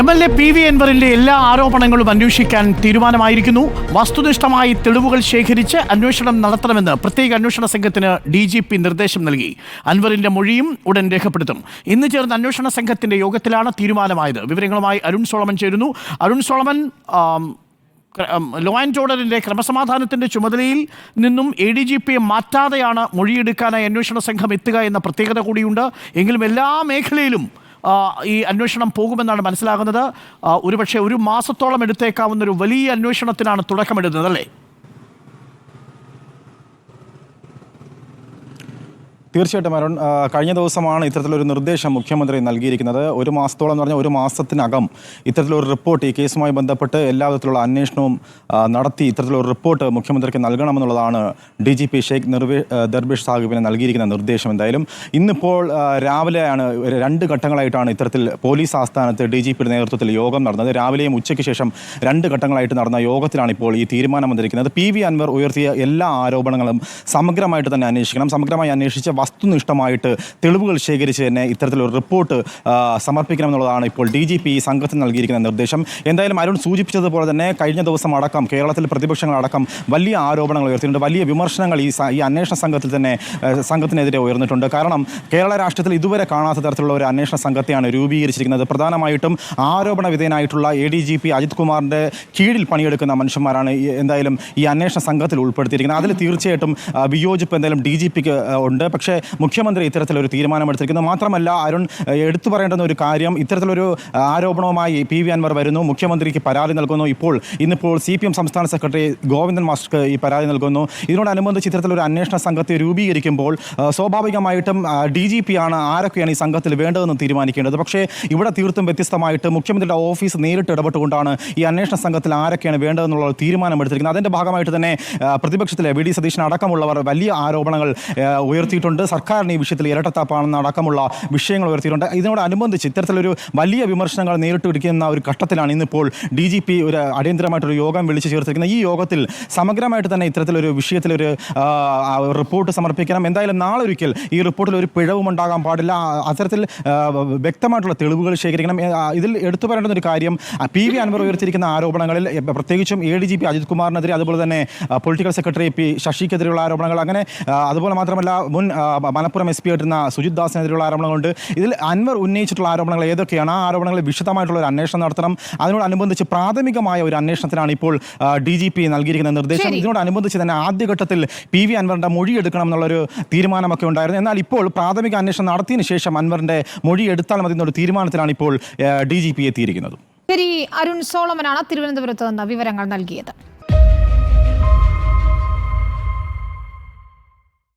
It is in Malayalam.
M L A P V എൻവറിന്റെ എല്ലാ ആരോപണങ്ങളും അന്വേഷിക്കാൻ തീരുമാനമായിരിക്കുന്നു. വസ്തുനിഷ്ഠമായി തെളിവുകൾ ശേഖരിച്ച് അന്വേഷണം നടത്തണമെന്ന് പ്രത്യേക അന്വേഷണ സംഘത്തിന് ഡി ജി പി നിർദ്ദേശം നൽകി. അൻവറിന്റെ മൊഴിയും ഉടൻ രേഖപ്പെടുത്തും. ഇന്ന് ചേർന്ന അന്വേഷണ സംഘത്തിന്റെ യോഗത്തിലാണ് തീരുമാനമായത്. വിവരങ്ങളുമായി അരുൺ സോളമൻ ചേരുന്നു. അരുൺ സോളമൻ ലോ ആൻഡ് ഓർഡറിന്റെ ക്രമസമാധാനത്തിന്റെ ചുമതലയിൽ നിന്നും എ ഡി ജി പിയെ മാറ്റാതെയാണ് മൊഴിയെടുക്കാനായി അന്വേഷണ സംഘം എത്തുക എന്ന പ്രത്യേകത കൂടിയുണ്ട്. എങ്കിലും എല്ലാ മേഖലയിലും ഈ അന്വേഷണം പോകുമെന്നാണ് മനസ്സിലാകുന്നത്. ഒരുപക്ഷെ ഒരു മാസത്തോളം എടുത്തേക്കാവുന്ന ഒരു വലിയ അന്വേഷണത്തിനാണ് തുടക്കമിടുന്നത് അല്ലേ? തീർച്ചയായിട്ടും അരുൺ കഴിഞ്ഞ ദിവസമാണ് ഇത്തരത്തിലൊരു നിർദ്ദേശം മുഖ്യമന്ത്രി നൽകിയിരിക്കുന്നത്. ഒരു മാസത്തോളം എന്ന് പറഞ്ഞാൽ ഒരു മാസത്തിനകം ഇത്തരത്തിലൊരു റിപ്പോർട്ട് ഈ കേസുമായി ബന്ധപ്പെട്ട് എല്ലാ വിധത്തിലുള്ള അന്വേഷണവും നടത്തി ഇത്തരത്തിലൊരു റിപ്പോർട്ട് മുഖ്യമന്ത്രിക്ക് നൽകണമെന്നുള്ളതാണ് ഡി ജി പി ഷെയ്ഖ് നിർവേ ദർബേഷ് സാഹിബിന് നൽകിയിരിക്കുന്ന നിർദ്ദേശം എന്തായാലും. ഇന്നിപ്പോൾ രാവിലെയാണ് രണ്ട് ഘട്ടങ്ങളായിട്ടാണ് ഇത്തരത്തിൽ പോലീസ് ആസ്ഥാനത്ത് ഡി ജി പിയുടെ നേതൃത്വത്തിൽ യോഗം നടന്നത്. രാവിലെയും ഉച്ചയ്ക്ക് ശേഷം രണ്ട് ഘട്ടങ്ങളായിട്ട് നടന്ന യോഗത്തിലാണ് ഇപ്പോൾ ഈ തീരുമാനം വന്നിരിക്കുന്നത്. പി വി അൻവർ ഉയർത്തിയ എല്ലാ ആരോപണങ്ങളും സമഗ്രമായിട്ട് തന്നെ അന്വേഷിക്കണം. സമഗ്രമായി അന്വേഷിച്ച് വസ്തുനിഷ്ഠമായിട്ട് തെളിവുകൾ ശേഖരിച്ച് തന്നെ ഇത്തരത്തിലൊരു റിപ്പോർട്ട് സമർപ്പിക്കണമെന്നുള്ളതാണ് ഇപ്പോൾ ഡി ജി പി സംഘത്തിന് നൽകിയിരിക്കുന്ന നിർദ്ദേശം. എന്തായാലും അരുൺ സൂചിപ്പിച്ചതുപോലെ തന്നെ കഴിഞ്ഞ ദിവസം അടക്കം കേരളത്തിൽ പ്രതിപക്ഷങ്ങളടക്കം വലിയ ആരോപണങ്ങൾ ഉയർത്തിയിട്ടുണ്ട്. വലിയ വിമർശനങ്ങൾ ഈ ഈ അന്വേഷണ സംഘത്തിൽ തന്നെ സംഘത്തിനെതിരെ ഉയർന്നിട്ടുണ്ട്. കാരണം കേരള രാഷ്ട്രത്തിൽ ഇതുവരെ കാണാത്ത തരത്തിലുള്ള ഒരു അന്വേഷണ സംഘത്തെയാണ് രൂപീകരിച്ചിരിക്കുന്നത്. പ്രധാനമായിട്ടും ആരോപണ വിധേയനായിട്ടുള്ള A D G P Ajith കുമാറിന്റെ കീഴിൽ പണിയെടുക്കുന്ന മനുഷ്യന്മാരാണ് എന്തായാലും ഈ അന്വേഷണ സംഘത്തിൽ ഉൾപ്പെടുത്തിയിരിക്കുന്നത്. അതിൽ തീർച്ചയായിട്ടും വിയോജിപ്പ് എന്തായാലും ഡി ജി പിക്ക് ഉണ്ട്. പക്ഷേ മുഖ്യമന്ത്രി ഇത്തരത്തിലൊരു തീരുമാനമെടുത്തിരിക്കുന്നത് മാത്രമല്ല അരുൺ എടുത്തു പറയേണ്ടുന്ന ഒരു കാര്യം ഇത്തരത്തിലൊരു ആരോപണവുമായി പി വി അൻവർ വരുന്നു. മുഖ്യമന്ത്രിക്ക് പരാതി നൽകുന്നു. ഇപ്പോൾ ഇന്നിപ്പോൾ സി പി എം സംസ്ഥാന സെക്രട്ടറി ഗോവിന്ദൻ മാസ്റ്റർക്ക് ഈ പരാതി നൽകുന്നു. ഇതിനോടനുബന്ധിച്ച് ഇത്തരത്തിലൊരു അന്വേഷണ സംഘത്തെ രൂപീകരിക്കുമ്പോൾ സ്വാഭാവികമായിട്ടും ഡി ജി പി ആണ് ആരൊക്കെയാണ് ഈ സംഘത്തിൽ വേണ്ടതെന്ന് തീരുമാനിക്കേണ്ടത്. പക്ഷേ ഇവിടെ തീർത്തും വ്യത്യസ്തമായിട്ട് മുഖ്യമന്ത്രിയുടെ ഓഫീസ് നേരിട്ട് ഇടപെട്ടുകൊണ്ടാണ് ഈ അന്വേഷണ സംഘത്തിൽ ആരൊക്കെയാണ് വേണ്ടതെന്നുള്ള തീരുമാനമെടുത്തിരിക്കുന്നത്. അതിന്റെ ഭാഗമായിട്ട് തന്നെ പ്രതിപക്ഷത്തിലെ വി ഡി സതീശൻ അടക്കമുള്ളവർ വലിയ ആരോപണങ്ങൾ ആ, ഉയർത്തിയിട്ടുണ്ട് സർക്കാരിന് ഈ വിഷയത്തിൽ ഇരട്ടത്താപ്പാണെന്ന് അടക്കമുള്ള വിഷയങ്ങൾ ഉയർത്തിയിട്ടുണ്ട്. ഇതിനോടനുബന്ധിച്ച് ഇത്തരത്തിലൊരു വലിയ വിമർശനങ്ങൾ നേരിട്ട് ഇരിക്കുന്ന ഒരു ഘട്ടത്തിലാണ് ഇന്നിപ്പോൾ ഡി ജി പി ഒരു അടിയന്തരമായിട്ടൊരു യോഗം വിളിച്ചു ചേർത്തിരിക്കുന്നത്. ഈ യോഗത്തിൽ സമഗ്രമായിട്ട് തന്നെ ഇത്തരത്തിലൊരു വിഷയത്തിലൊരു റിപ്പോർട്ട് സമർപ്പിക്കണം. എന്തായാലും നാളെ ഒരിക്കൽ ഈ റിപ്പോർട്ടിൽ ഒരു പിഴവും ഉണ്ടാകാൻ പാടില്ല. അത്തരത്തിൽ വ്യക്തമായിട്ടുള്ള തെളിവുകൾ ശേഖരിക്കണം. ഇതിൽ എടുത്തു പറയേണ്ടുന്ന ഒരു കാര്യം പി വി അൻവർ ഉയർത്തിയിരിക്കുന്ന ആരോപണങ്ങളിൽ പ്രത്യേകിച്ചും A D G P Ajith കുമാറിനെതിരെ അതുപോലെ തന്നെ പൊളിറ്റിക്കൽ സെക്രട്ടറി പി ശശിക്കെതിരെയുള്ള ആരോപണങ്ങൾ. അങ്ങനെ അതുപോലെ മാത്രമല്ല മുൻ മലപ്പുറം എസ് പി ആയിട്ടിരുന്ന സുജിത് ദാസിനെതിരെയുള്ള ആരോപണങ്ങളുണ്ട്. ഇതിൽ അൻവർ ഉന്നയിച്ചിട്ടുള്ള ആരോപണങ്ങൾ ഏതൊക്കെയാണ്? ആ ആരോപണങ്ങളിൽ വിശദമായിട്ടുള്ള ഒരു അന്വേഷണം നടത്തണം. അതിനോടനുബന്ധിച്ച് പ്രാഥമികമായ ഒരു അന്വേഷണത്തിനാണ് ഇപ്പോൾ ഡി ജി പി നൽകിയിരിക്കുന്ന നിർദ്ദേശം. ഇതിനോടനുബന്ധിച്ച് തന്നെ ആദ്യഘട്ടത്തിൽ പി വി അൻവറിന്റെ മൊഴി എടുക്കണം എന്നുള്ളൊരു തീരുമാനമൊക്കെ ഉണ്ടായിരുന്നു. എന്നാൽ ഇപ്പോൾ പ്രാഥമിക അന്വേഷണം നടത്തിയതിനു ശേഷം അൻവറിന്റെ മൊഴി എടുത്താൽ മതി എന്നൊരു തീരുമാനത്തിലാണ് ഇപ്പോൾ ഡി ജി പി എത്തിയിരിക്കുന്നത്. ശരി അരുൺ സോളമനാണ് തിരുവനന്തപുരത്ത് നിന്ന് വിവരങ്ങൾ നൽകിയത്.